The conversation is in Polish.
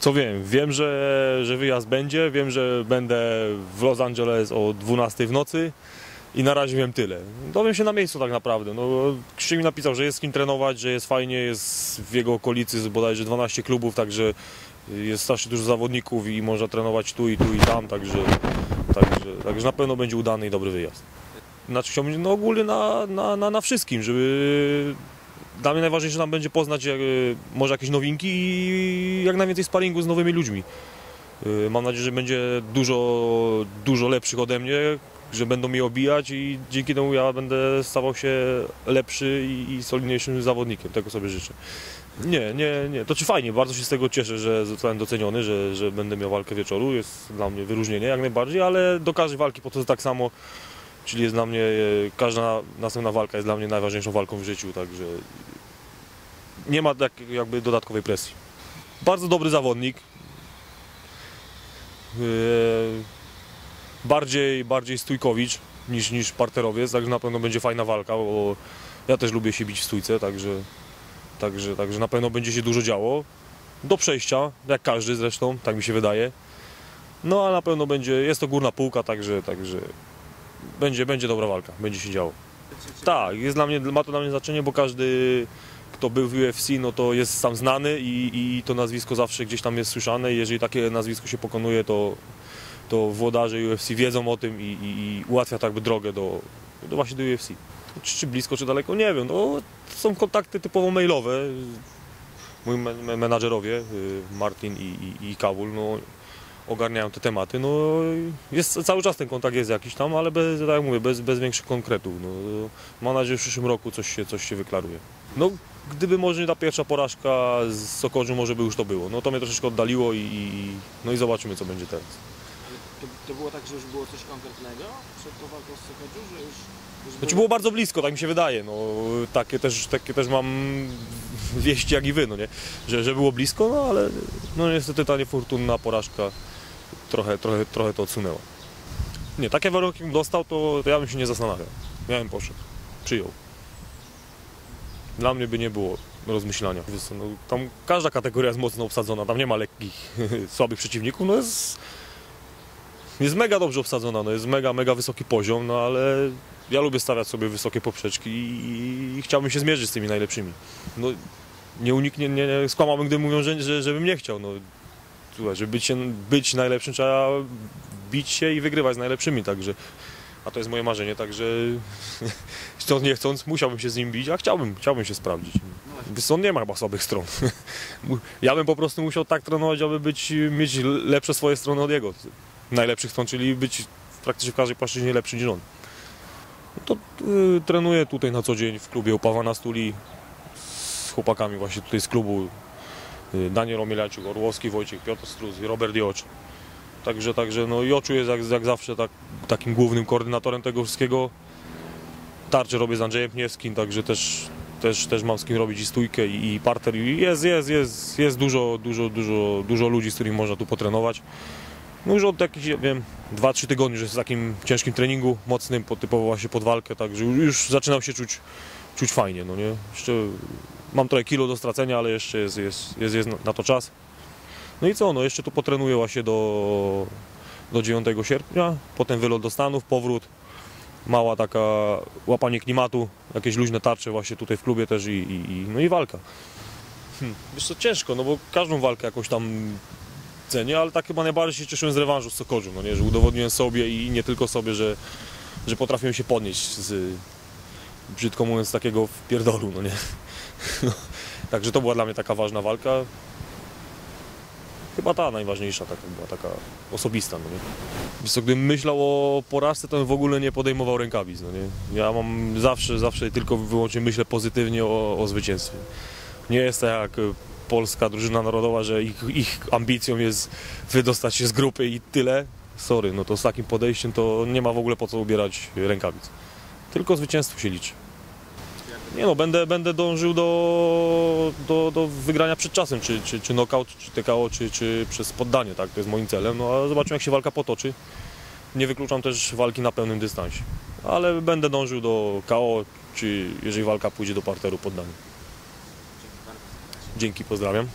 Co wiem? Wiem, że, że wyjazd będzie, wiem, że będę w Los Angeles o 12 w nocy i na razie wiem tyle. Dowiem się na miejscu tak naprawdę. No, Krzysiek mi napisał, że jest z kim trenować, że jest fajnie, jest w jego okolicy bodajże 12 klubów, także jest strasznie dużo zawodników i można trenować tu i tu i tam, także, także, także na pewno będzie udany i dobry wyjazd. Znaczy chciałbym no ogólnie na, na, na, na wszystkim, żeby dla mnie najważniejsze nam będzie poznać jak, y, może jakieś nowinki i jak najwięcej sparingu z nowymi ludźmi. Y, Mam nadzieję, że będzie dużo, dużo lepszych ode mnie, że będą mnie obijać i dzięki temu ja będę stawał się lepszy i, i solidniejszym zawodnikiem. Tego sobie życzę. Nie, nie, nie. To czy fajnie, bardzo się z tego cieszę, że zostałem doceniony, że, że będę miał walkę wieczoru. Jest dla mnie wyróżnienie jak najbardziej, ale do każdej walki podchodzę tak samo. Czyli jest dla mnie, e, każda następna walka jest dla mnie najważniejszą walką w życiu, także nie ma tak jakby dodatkowej presji. Bardzo dobry zawodnik. E, Bardziej, bardziej stójkowicz niż, niż parterowiec, także na pewno będzie fajna walka, bo ja też lubię się bić w stójce, także, także, także na pewno będzie się dużo działo. Do przejścia, jak każdy zresztą, tak mi się wydaje. No a na pewno będzie, jest to górna półka, także, także będzie, będzie dobra walka, będzie się działo. Tak, jest dla mnie, ma to dla mnie znaczenie, bo każdy, kto był w UFC, no to jest sam znany i, i to nazwisko zawsze gdzieś tam jest słyszane. Jeżeli takie nazwisko się pokonuje, to, to włodarze UFC wiedzą o tym i, i, i ułatwia tak jakby drogę do, do właśnie do UFC. Czy, czy blisko, czy daleko, nie wiem. No, są kontakty typowo mailowe. Moi men- men- menadżerowie, y, Martin i, i, i Kabul, no, ogarniają te tematy. No, jest, cały czas ten kontakt jest jakiś tam, ale bez, tak jak mówię, bez, bez większych konkretów. No, mam nadzieję, że w przyszłym roku coś się, coś się wyklaruje. No, gdyby może nie ta pierwsza porażka z Sokorzu, może by już to było. No to mnie troszeczkę oddaliło i, i, no i zobaczymy, co będzie teraz. To, to było tak, że już było coś konkretnego przed tą walką z Sochoczu, że już... już Znaczy było bardzo blisko, tak mi się wydaje. No, takie, też, takie też mam wieści jak i wy, no nie? Że, że było blisko, no ale no niestety ta niefortunna porażka trochę, trochę, trochę to odsunęła. Nie, takie warunki bym dostał, to, to ja bym się nie zastanawiał. Ja bym poszedł, przyjął. Dla mnie by nie było rozmyślania. No, tam każda kategoria jest mocno obsadzona, tam nie ma lekkich, słabych przeciwników, no jest, jest mega dobrze obsadzona, no jest mega, mega wysoki poziom, no ale ja lubię stawiać sobie wysokie poprzeczki i, i chciałbym się zmierzyć z tymi najlepszymi. No, nie uniknie, nie, nie skłamałbym, gdy mówią, że, że, żebym nie chciał. No, żeby być, być najlepszym, trzeba bić się i wygrywać z najlepszymi, także. A to jest moje marzenie, także chcąc nie chcąc, musiałbym się z nim bić, a chciałbym, chciałbym się sprawdzić. On nie ma chyba słabych stron. Ja bym po prostu musiał tak trenować, aby być, mieć lepsze swoje strony od jego. Najlepszych stron, czyli być praktycznie w każdej płaszczyźnie lepszy niż on. No to y, trenuję tutaj na co dzień w klubie u Pawła na Stuli z chłopakami właśnie tutaj z klubu. Y, Daniel Omielaciuk, Orłowski, Wojciech, Piotr Struz i Robert Jocz. Także, także no Joczu jest jak, jak zawsze tak, takim głównym koordynatorem tego wszystkiego. Tarcze robię z Andrzejem Pniewskim, także też, też, też mam z kim robić i stójkę i, i parter. I jest, jest, jest, jest dużo, dużo, dużo, dużo ludzi, z którymi można tu potrenować. No już od jakichś, wiem, 2-3 tygodni, że jest w takim ciężkim treningu mocnym, po- typowo właśnie pod walkę, także już, już zaczynam się czuć, czuć fajnie, no nie? Jeszcze mam trochę kilo do stracenia, ale jeszcze jest, jest, jest, jest na- to czas. No i co, no jeszcze tu potrenuję właśnie do, do 9 sierpnia, potem wylot do Stanów, powrót, mała taka łapanie klimatu, jakieś luźne tarcze właśnie tutaj w klubie też i, i, no i walka. Hmm. Wiesz co, ciężko, no bo każdą walkę jakoś tam cenię, ale tak chyba najbardziej się cieszyłem z rewanżu z Sokorzu, no nie, że udowodniłem sobie i nie tylko sobie, że, że potrafiłem się podnieść z, brzydko mówiąc, takiego wpierdolu, no nie. No, także to była dla mnie taka ważna walka. Chyba ta najważniejsza, taka była taka osobista, no nie. Wiesz co, gdybym myślał o porażce, to bym w ogóle nie podejmował rękawic, no nie. Ja mam zawsze, zawsze tylko wyłącznie myślę pozytywnie o, o zwycięstwie. Nie jest tak jak polska drużyna narodowa, że ich, ich ambicją jest wydostać się z grupy i tyle. Sorry, no to z takim podejściem to nie ma w ogóle po co ubierać rękawic. Tylko zwycięstwo się liczy. Nie no, będę, będę dążył do, do, do wygrania przed czasem, czy, czy, czy knockout, czy TKO, czy, czy przez poddanie, tak, to jest moim celem, no a zobaczymy jak się walka potoczy. Nie wykluczam też walki na pełnym dystansie, ale będę dążył do KO, czy jeżeli walka pójdzie do parteru poddania. Dzięki, pozdrawiam.